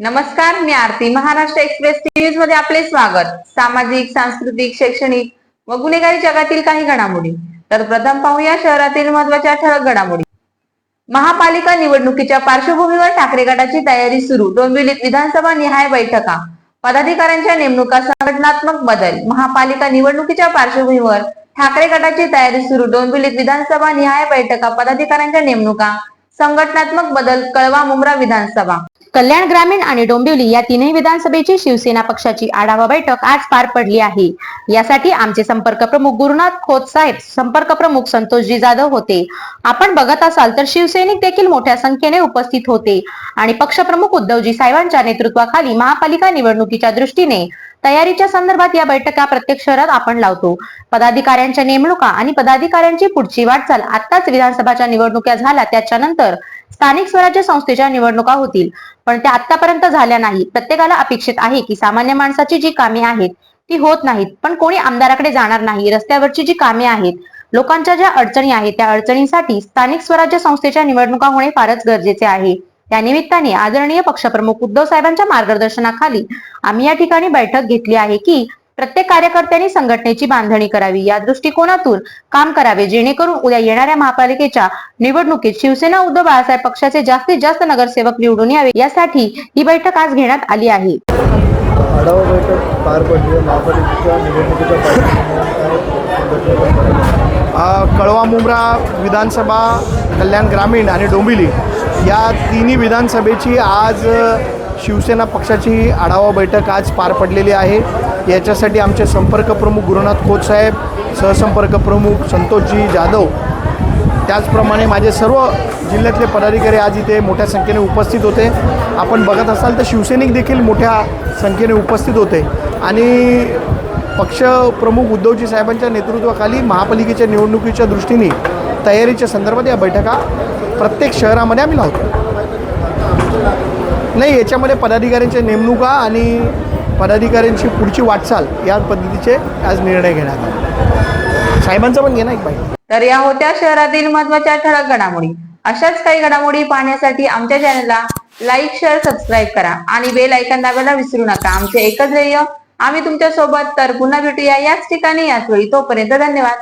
नमस्कार मी आरती. महाराष्ट्र एक्सप्रेस न्यूजमध्ये आपले स्वागत. सामाजिक सांस्कृतिक शैक्षणिक व गुन्हेगारी जगातील काही घडामोडी. तर प्रथम पाहूया शहरातील महत्त्वाच्या ठळक घडामोडी. महापालिका निवडणुकीच्या पार्श्वभूमीवर ठाकरे गटाची तयारी सुरू. डोंबिवलीत विधानसभा निहाय बैठका. पदाधिकाऱ्यांच्या नेमणुका संघटनात्मक बदल. महापालिका निवडणुकीच्या पार्श्वभूमीवर ठाकरे गटाची तयारी सुरू. डोंबिवलीत विधानसभा निहाय बैठका. पदाधिकाऱ्यांच्या नेमणुका. संघटनात्मक बदल. कळवा मुंब्रा विधानसभा. कल्याण ग्रामीण आणि डोंबिवली या तीनही विधानसभेची शिवसेना पक्षाची आढावा बैठक आज पार पडली आहे. यासाठी आमचे संपर्क प्रमुख गुरुनाथ खोत साहेब संपर्क प्रमुख संतोषजी जाधव होते. आपण बघत असाल तर शिवसैनिक देखील मोठ्या संख्येने उपस्थित होते. आणि पक्षप्रमुख उद्धवजी साहेबांच्या नेतृत्वाखाली महापालिका निवडणुकीच्या दृष्टीने तयारीच्या संदर्भात या बैठका प्रत्येक शहरात आपण लावतो. पदाधिकाऱ्यांच्या नेमणुका आणि पदाधिकाऱ्यांची पुढची वाटचाल आताच विधानसभाच्या निवडणुका झाल्या. त्याच्यानंतर स्थानिक स्वराज्य संस्थेच्या निवडणुका होतील पण त्या आतापर्यंत झाल्या नाही. प्रत्येकाला अपेक्षित आहे की सामान्य माणसाची जी कामे आहेत ती होत नाहीत पण कोणी आमदाराकडे जाणार नाही रस्त्यावरची जी कामे आहेत लोकांच्या ज्या अडचणी आहेत त्या अडचणींसाठी स्थानिक स्वराज्य संस्थेच्या निवडणुका होणे फारच गरजेचे आहे. त्या निमित्ताने आदरणीय पक्षप्रमुख उद्धव साहेबांच्या मार्गदर्शनाखाली आम्ही या ठिकाणी बैठक घेतली आहे की प्रत्येक कार्यकर्त्यांनी संघटनेची बांधणी करावी. या दृष्टिकोनातून काम करावे जेणेकरून उद्या येणाऱ्या महापालिकेच्या निवडणुकीत शिवसेना उद्धव बाळासाहेब पक्षाचे जास्तीत जास्त नगरसेवक निवडून यावे. यासाठी ही बैठक आज घेण्यात आली आहे. आढावा बैठक पार पडली. महापालिकेच्या निवडणुकीच्या कळवा मुंब्रा विधानसभा कल्याण ग्रामीण आणि डोंबिवली या तिन्ही विधानसभेची आज शिवसेना पक्षाची आढावा बैठक आज पार पडलेली आहे. याच्यासाठी आमचे संपर्क प्रमुख गुरुनाथ खोत साहेब सहसंपर्क प्रमुख संतोषजी जाधव त्याचप्रमाणे माझे सर्व जिल्ह्यातले पदाधिकारी आज इथे मोठ्या संख्येने उपस्थित होते. आपण बघत असाल तर शिवसैनिक देखील मोठ्या संख्येने उपस्थित होते. आणि पक्षप्रमुख उद्धवजी साहेबांच्या नेतृत्वाखाली महापालिकेच्या निवडणुकीच्या दृष्टीने तयारीच्या संदर्भात या बैठका प्रत्येक शहरामध्ये आम्ही लावतो. नाही याच्यामध्ये पदाधिकाऱ्यांच्या नेमणुका आणि पदाधिकाऱ्यांची पुढची वाटचाल या पद्धतीचे आज निर्णय घेण्यात आले. साहेबांचा पण घेणार एक पाहिजे तर या होत्या शहरातील महत्त्वाच्या ठळक घडामोडी. अशाच काही घडामोडी पाहण्यासाठी आमच्या चॅनलला लाईक शेअर सबस्क्राईब करा आणि बेल ऐकन दाबायला विसरू नका. आमचे एकच ध्येय आम्ही तुमच्यासोबत तर पुन्हा भेटूया याच ठिकाणी याच वेळी. तोपर्यंत धन्यवाद.